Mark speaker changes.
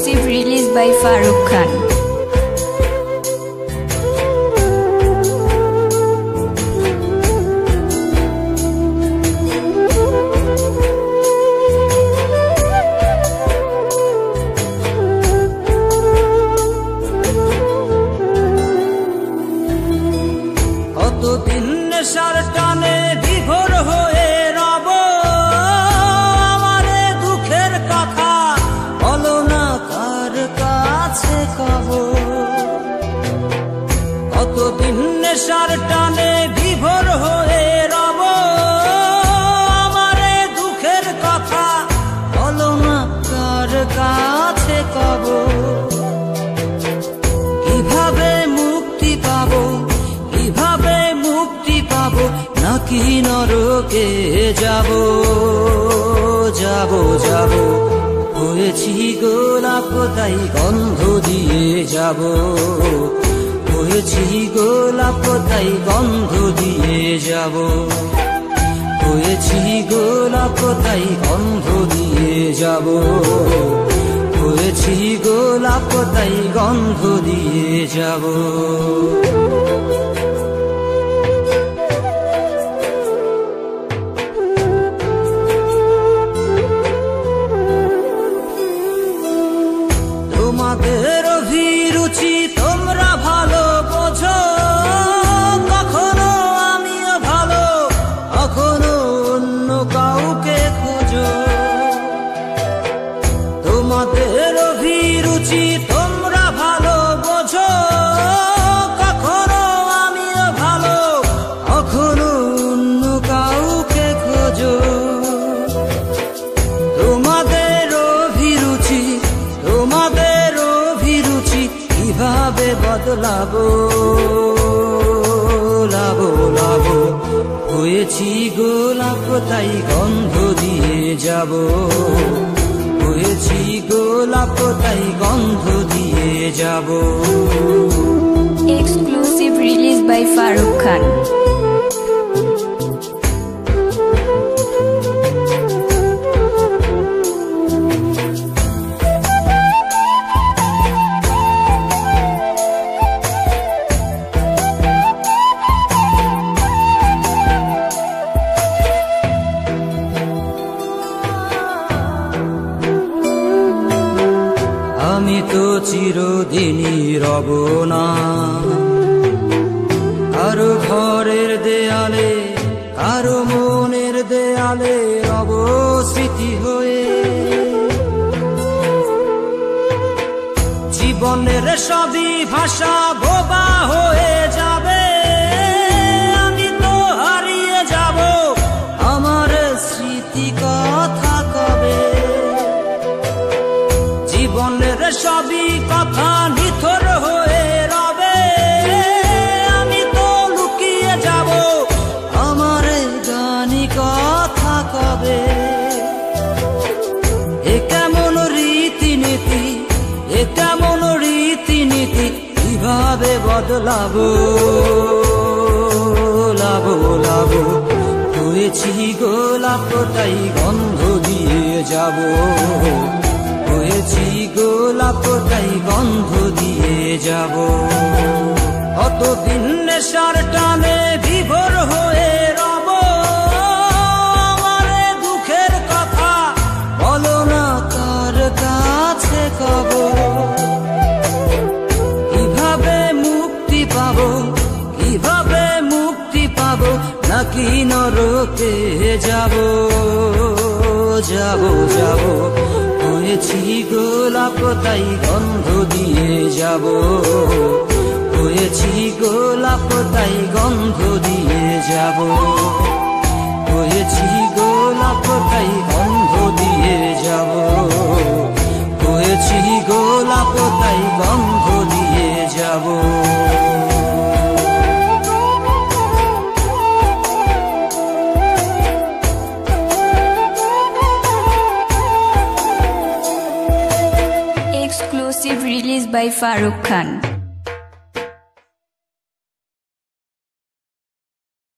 Speaker 1: exclusive release by Farooq Khan.
Speaker 2: কতদিন নেশার টানে বিভোর হয়ে রব। আমারে দুঃখের কথা বলো না, কার কাছে কব? কীভাবে মুক্তি পাবো, কীভাবে মুক্তি পাবো? নাকি নরকে যাব যাব যাব। হয়েছি গোলাপ তাই গন্ধ দিয়ে যাব। হয়েছি গোলাপ তাই গন্ধ দিয়ে যাব। হয়েছি গোলাপ তাই গন্ধ দিয়ে যাব। হয়েছি গোলাপ তাই গন্ধ দিয়ে যাব। অভিরুচি তোমরা ভালো বোঝো, কখনো আমিও ভালো, কখনো অন্য কাউকে খোঁজো। তোমাদের অভিরুচি তোমাদের অভিরুচি কীভাবে বদলাবো? লাবো লাবো, হয়েছি গোলাপ তাই গন্ধ দিয়ে যাব। হয়েছি গোলাপ তাই গন্ধ দিয়ে যাব
Speaker 1: Exclusive released by Farooq Khan.
Speaker 2: তো চিরদিনই রব না। কারও ঘরের দেয়ালে, কারও মনের দেয়ালে রব স্মৃতি হয়ে। জীবনের সবই ভাষা বোবা হয়ে যাবে। বদলাবো লাবো লাবো হয়েছি গোলাপ তাই গন্ধ দিয়ে যাব। হয়েছি গোলাপ তাই গন্ধ দিয়ে যাব। অতদিন নেশার টানে বিভোর হয়ে কীভাবে মুক্তি পাবো? নাকি নরকে যাব? যাব যাব। হয়েছি গোলাপ, তাই গন্ধ দিয়ে যাব। হয়েছি গোলাপ, তাই গন্ধ দিয়ে যাব। হয়েছি গোলাপ, তাই গন্ধ দিয়ে যাব। হয়েছি গোলাপ, তাই গন্ধ দিয়ে যাব।
Speaker 1: Exclusive released by Farooq Khan.